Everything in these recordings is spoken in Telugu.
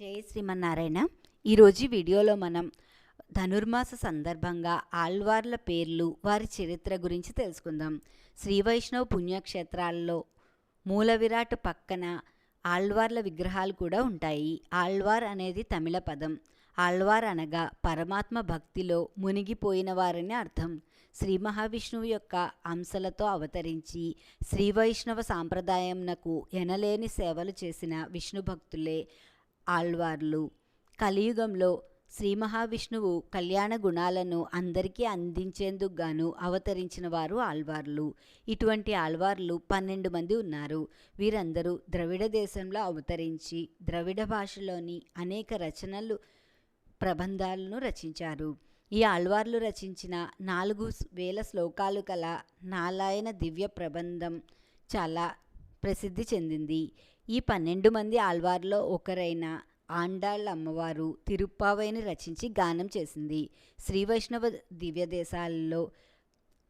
జయ శ్రీమన్నారాయణ. ఈరోజు ఈ వీడియోలో మనం ధనుర్మాస సందర్భంగా ఆళ్వార్ల పేర్లు వారి చరిత్ర గురించి తెలుసుకుందాం. శ్రీ వైష్ణవ పుణ్యక్షేత్రాల్లో మూల విరాట్ పక్కన ఆళ్వార్ల విగ్రహాలు కూడా ఉంటాయి. ఆళ్వార్ అనేది తమిళ పదం. ఆళ్వార్ అనగా పరమాత్మ భక్తిలో మునిగిపోయిన వారని అర్థం. శ్రీ మహావిష్ణువు యొక్క అంశలతో అవతరించి శ్రీ వైష్ణవ సాంప్రదాయంనకు ఎనలేని సేవలు చేసిన విష్ణు భక్తులే ఆళ్వార్లు. కలియుగంలో శ్రీ మహావిష్ణువు కళ్యాణ గుణాలను అందరికీ అందించేందుకు గాను అవతరించిన వారు ఆళ్వార్లు. ఇటువంటి ఆళ్వార్లు పన్నెండు మంది ఉన్నారు. వీరందరూ ద్రవిడ దేశంలో అవతరించి ద్రవిడ భాషలోని అనేక రచనలు ప్రబంధాలను రచించారు. ఈ ఆళ్వార్లు రచించిన నాలుగు వేల శ్లోకాలు కల నాలాయన దివ్య ప్రబంధం చాలా ప్రసిద్ధి చెందింది. ఈ పన్నెండు మంది ఆళ్వార్లో ఒకరైన ఆండాళ్ళ అమ్మవారు తిరుప్పావైని రచించి గానం చేసింది. శ్రీ వైష్ణవ దివ్య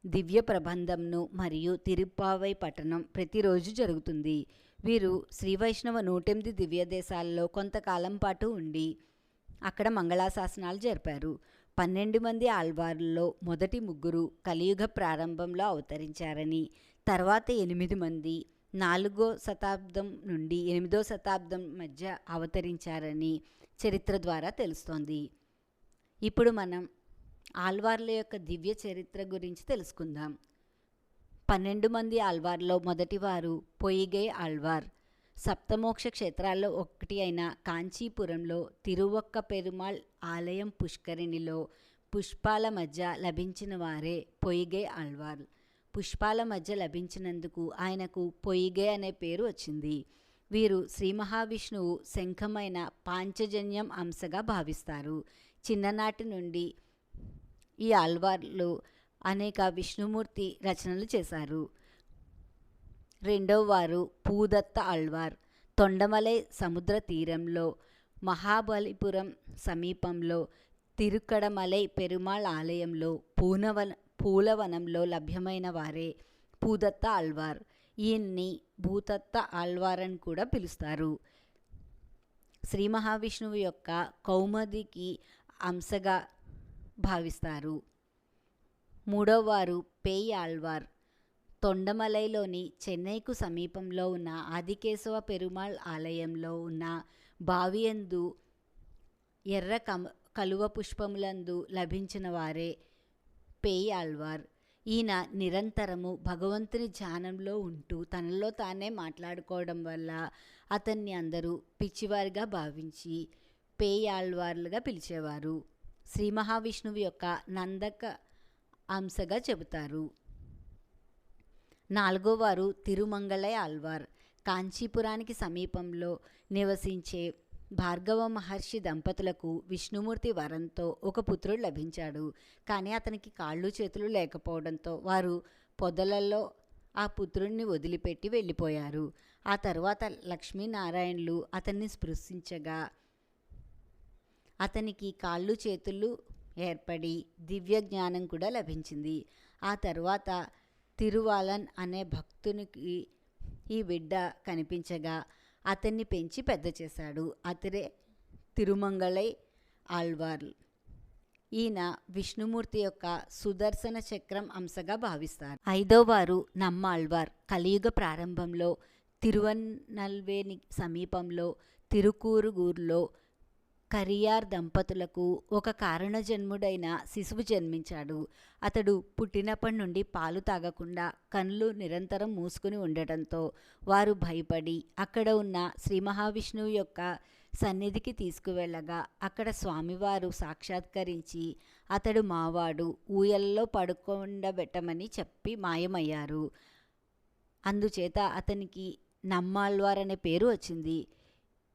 దివ్య ప్రబంధంను మరియు తిరుప్పావై పట్టణం ప్రతిరోజు జరుగుతుంది. వీరు శ్రీ వైష్ణవ నూటెనిమిది దివ్య కొంతకాలం పాటు ఉండి అక్కడ మంగళాశాసనాలు జరిపారు. పన్నెండు మంది ఆళ్వార్లలో మొదటి ముగ్గురు కలియుగ ప్రారంభంలో అవతరించారని తర్వాత ఎనిమిది మంది నాలుగో శతాబ్దం నుండి ఎనిమిదో శతాబ్దం మధ్య అవతరించారని చరిత్ర ద్వారా తెలుస్తోంది. ఇప్పుడు మనం ఆల్వార్ల యొక్క దివ్య చరిత్ర గురించి తెలుసుకుందాం. పన్నెండు మంది ఆల్వార్లో మొదటివారు పొయ్యిగై ఆల్వార్ సప్తమోక్ష క్షేత్రాల్లో ఒకటి అయిన కాంచీపురంలో తిరువక్క పెరుమాళ్ ఆలయం పుష్కరిణిలో పుష్పాల మధ్య లభించిన వారే పొయ్యిగై ఆల్వార్ పుష్పాల మధ్య లభించినందుకు ఆయనకు పొయ్యిగే అనే పేరు వచ్చింది. వీరు శ్రీ మహావిష్ణువు శంఖమైన పాంచజన్యం అంశగా భావిస్తారు. చిన్ననాటి నుండి ఈ ఆల్వార్లు అనేక విష్ణుమూర్తి రచనలు చేశారు. రెండవ వారు పూదత్త ఆళ్వార్. తొండమలై సముద్ర తీరంలో మహాబలిపురం సమీపంలో తిరుకడమలై పెరుమాళ్ ఆలయంలో పూనవన పూలవనంలో లభ్యమైన వారే పూదత్త ఆళ్వార్. ఈయన్ని భూతత్త ఆళ్వార్ అని కూడా పిలుస్తారు. శ్రీ మహావిష్ణువు యొక్క కౌమదికి అంశగా భావిస్తారు. మూడవ వారు పేయ్ ఆళ్వార్. తొండమలైలోని చెన్నైకు సమీపంలో ఉన్న ఆదికేశవ పెరుమాళ్ ఆలయంలో ఉన్న బావియందు ఎర్ర కమ కలువ పుష్పములందు లభించిన వారే పేయాల్వార్. ఈయన నిరంతరము భగవంతుని ధ్యానంలో ఉంటూ తనలో తానే మాట్లాడుకోవడం వల్ల అతన్ని అందరూ పిచ్చివారిగా భావించి పేయాళ్వార్లుగా పిలిచేవారు. శ్రీ మహావిష్ణువు యొక్క నందక అంశగా చెబుతారు. నాలుగో వారు ఆల్వార్ కాంచీపురానికి సమీపంలో నివసించే భార్గవ మహర్షి దంపతులకు విష్ణుమూర్తి వరంతో ఒక పుత్రుడు లభించాడు. కానీ అతనికి కాళ్ళు చేతులు లేకపోవడంతో వారు పొదలలో ఆ పుత్రుణ్ణి వదిలిపెట్టి వెళ్ళిపోయారు. ఆ తర్వాత లక్ష్మీనారాయణులు అతన్ని స్పృశించగా అతనికి కాళ్ళు చేతులు ఏర్పడి దివ్య జ్ఞానం కూడా లభించింది. ఆ తర్వాత తిరువాలన్ అనే భక్తునికి ఈ బిడ్డ కనిపించగా అతన్ని పెంచి పెద్ద చేశాడు. అతడే తిరుమంగళై ఆళ్వార్. ఈయన విష్ణుమూర్తి యొక్క సుదర్శన చక్రం అంశగా భావిస్తారు. ఐదో వారు నమ్మాళ్వార్. కలియుగ ప్రారంభంలో తిరువన్నల్వేని సమీపంలో తిరుకూరుగూరులో కరియార్ దంపతులకు ఒక కారణజన్ముడైన శిశువు జన్మించాడు. అతడు పుట్టినప్పటి నుండి పాలు తాగకుండా కళ్ళు నిరంతరం మూసుకుని ఉండటంతో వారు భయపడి అక్కడ ఉన్న శ్రీ మహావిష్ణువు యొక్క సన్నిధికి తీసుకువెళ్ళగా అక్కడ స్వామివారు సాక్షాత్కరించి అతడు మావాడు ఊయల్లో పడుకోండబెట్టమని చెప్పి మాయమయ్యారు. అందుచేత అతనికి నమ్మాళ్వార్ అనే పేరు వచ్చింది.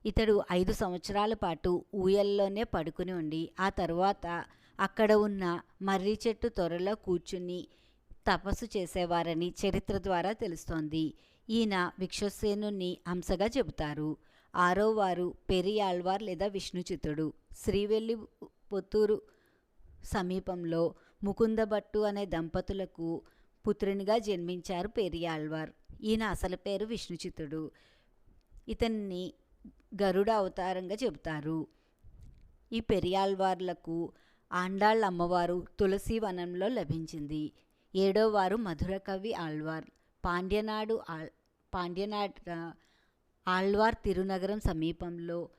ఇతడు ఐదు సంవత్సరాల పాటు ఊయల్లోనే పడుకుని ఉండి ఆ తరువాత అక్కడ ఉన్న మర్రి చెట్టు త్వరలో కూర్చుని తపస్సు చేసేవారని చరిత్ర ద్వారా తెలుస్తోంది. ఈయన విశ్వసేనుని అంశగా చెబుతారు. ఆరో వారు పెరియాళ్వార్ లేదా విష్ణుచితుడు శ్రీవెల్లి పొత్తూరు సమీపంలో ముకుందభట్టు అనే దంపతులకు పుత్రునిగా జన్మించారు పెరియాళ్వార్. ఈయన అసలు పేరు విష్ణుచితుడు ఇతన్ని గరుడ అవతారంగా చెబుతారు. ఈ పెరియాల్వార్లకు ఆండాళ్ళ అమ్మవారు తులసి వనంలో లభించింది. ఏడో వారు ఆళ్వార్ పాండ్యనాడు ఆల్ పాండ్యనాట ఆళ్వార్ తిరునగరం సమీపంలో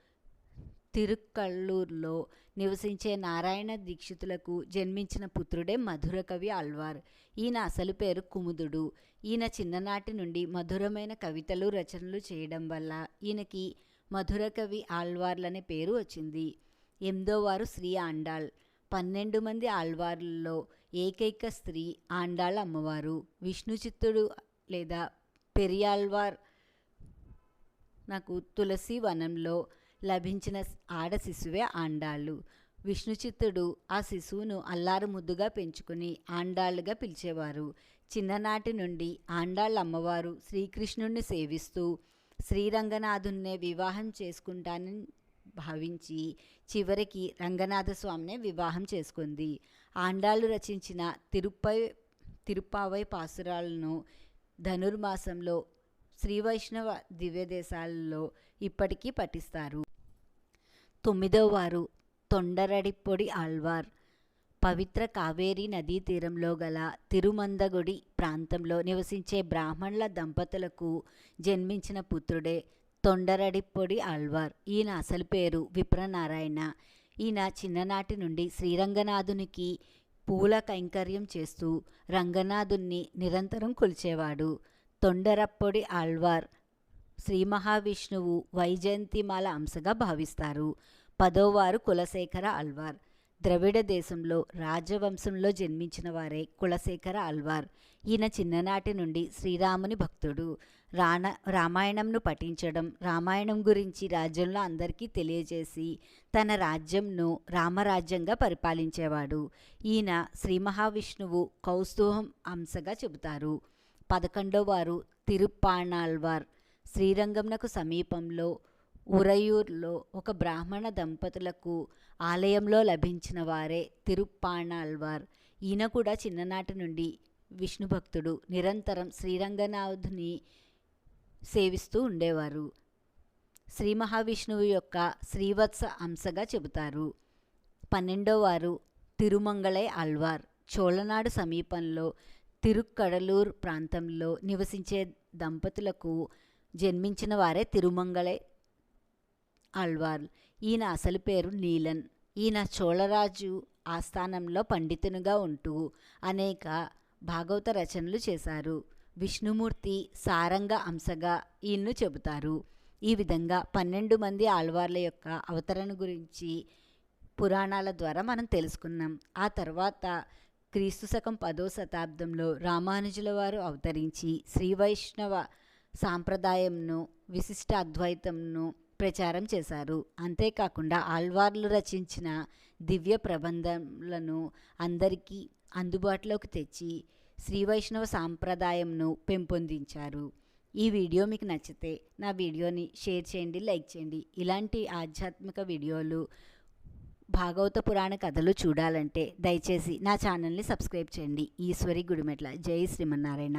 తిరుక్కళ్ళూరులో నివసించే నారాయణ దీక్షితులకు జన్మించిన పుత్రుడే మధురకవి ఆళ్వార్. ఈయన అసలు పేరు కుముదుడు. ఈయన చిన్ననాటి నుండి మధురమైన కవితలు రచనలు చేయడం వల్ల ఈయనకి మధురకవి ఆళ్వార్లనే పేరు వచ్చింది. ఎనిమిదో వారు శ్రీ ఆండాళ్. పన్నెండు మంది ఆళ్వార్లలో ఏకైక స్త్రీ ఆండాళ్ అమ్మవారు. విష్ణు చిత్తుడు లేదా పెరియాళ్వార్ నాకు తులసి వనంలో లభించిన ఆడ శిశువే ఆండాళ్ళు విష్ణుచిత్తుడు ఆ శిశువును అల్లారు ముద్దుగా పెంచుకుని ఆండాళ్ళుగా పిలిచేవారు. చిన్ననాటి నుండి ఆండాళ్ళ అమ్మవారు శ్రీకృష్ణుణ్ణి సేవిస్తూ శ్రీరంగనాథున్నే వివాహం చేసుకుంటానని భావించి చివరికి రంగనాథ స్వామినే వివాహం చేసుకుంది. ఆండాళ్ళు రచించిన తిరుపై తిరుపావై పాసురాలను ధనుర్మాసంలో శ్రీ వైష్ణవ దివ్యదేశాలలో ఇప్పటికీ పఠిస్తారు. తొమ్మిదవ వారు తొండరడిపొడి ఆళ్వార్. పవిత్ర కావేరీ నదీ తీరంలో గల తిరుమందగుడి ప్రాంతంలో నివసించే బ్రాహ్మణుల దంపతులకు జన్మించిన పుత్రుడే తొండరడిప్పొడి ఆళ్వార్. ఈయన అసలు పేరు విప్రనారాయణ. ఈయన చిన్ననాటి నుండి శ్రీరంగనాథునికి పూల కైంకర్యం చేస్తూ రంగనాథుణ్ణి నిరంతరం కొలిచేవాడు. తొండరప్పొడి ఆళ్వార్ శ్రీ మహావిష్ణువు వైజయంతిమాల అంశగా భావిస్తారు. పదోవారు కులశేఖర ఆళ్వార్. ద్రవిడ దేశంలో రాజవంశంలో జన్మించిన వారే కులశేఖర అల్వార్ ఈయన చిన్ననాటి నుండి శ్రీరాముని భక్తుడు. రాణ రామాయణంను పఠించడం రామాయణం గురించి రాజ్యంలో అందరికీ తెలియజేసి తన రాజ్యంను రామరాజ్యంగా పరిపాలించేవాడు. ఈయన శ్రీ మహావిష్ణువు కౌస్తూహం అంశగా చెబుతారు. పదకొండో వారు తిరుప్పాణాల్వార్ శ్రీరంగంనకు సమీపంలో ఉరయూర్లో ఒక బ్రాహ్మణ దంపతులకు ఆలయంలో లభించిన వారే తిరుప్పాణాల్వార్. ఈయన కూడా చిన్ననాటి నుండి విష్ణు భక్తుడు. నిరంతరం శ్రీరంగనాథుని సేవిస్తూ ఉండేవారు. శ్రీ మహావిష్ణువు యొక్క శ్రీవత్స అంశగా చెబుతారు. పన్నెండో వారు తిరుమంగళై ఆళ్వార్. చోళనాడు సమీపంలో తిరుక్కడలూర్ ప్రాంతంలో నివసించే దంపతులకు జన్మించిన వారే తిరుమంగళై ఆల్వార్ ఈయన అసలు పేరు నీలన్. ఈయన చోళరాజు ఆస్థానంలో పండితునిగా ఉంటూ అనేక భాగవత రచనలు చేశారు. విష్ణుమూర్తి సారంగ అంశగా ఈయన్ను చెబుతారు. ఈ విధంగా పన్నెండు మంది ఆళ్వార్ల యొక్క అవతరణ గురించి పురాణాల ద్వారా మనం తెలుసుకున్నాం. ఆ తర్వాత క్రీస్తు శకం పదో శతాబ్దంలో రామానుజుల వారు అవతరించి శ్రీ వైష్ణవ సాంప్రదాయంను విశిష్ట అద్వైతంను ప్రచారం చేశారు. అంతేకాకుండా ఆళ్వార్లు రచించిన దివ్య ప్రబంధంలను అందరికీ అందుబాటులోకి తెచ్చి శ్రీ వైష్ణవ సాంప్రదాయంను పెంపొందించారు. ఈ వీడియో మీకు నచ్చితే నా వీడియోని షేర్ చేయండి లైక్ చేయండి. ఇలాంటి ఆధ్యాత్మిక వీడియోలు భాగవత పురాణ కథలు చూడాలంటే దయచేసి నా ఛానల్ని సబ్స్క్రైబ్ చేయండి. ఈశ్వరి గుడిమెట్ల. జై శ్రీమన్నారాయణ.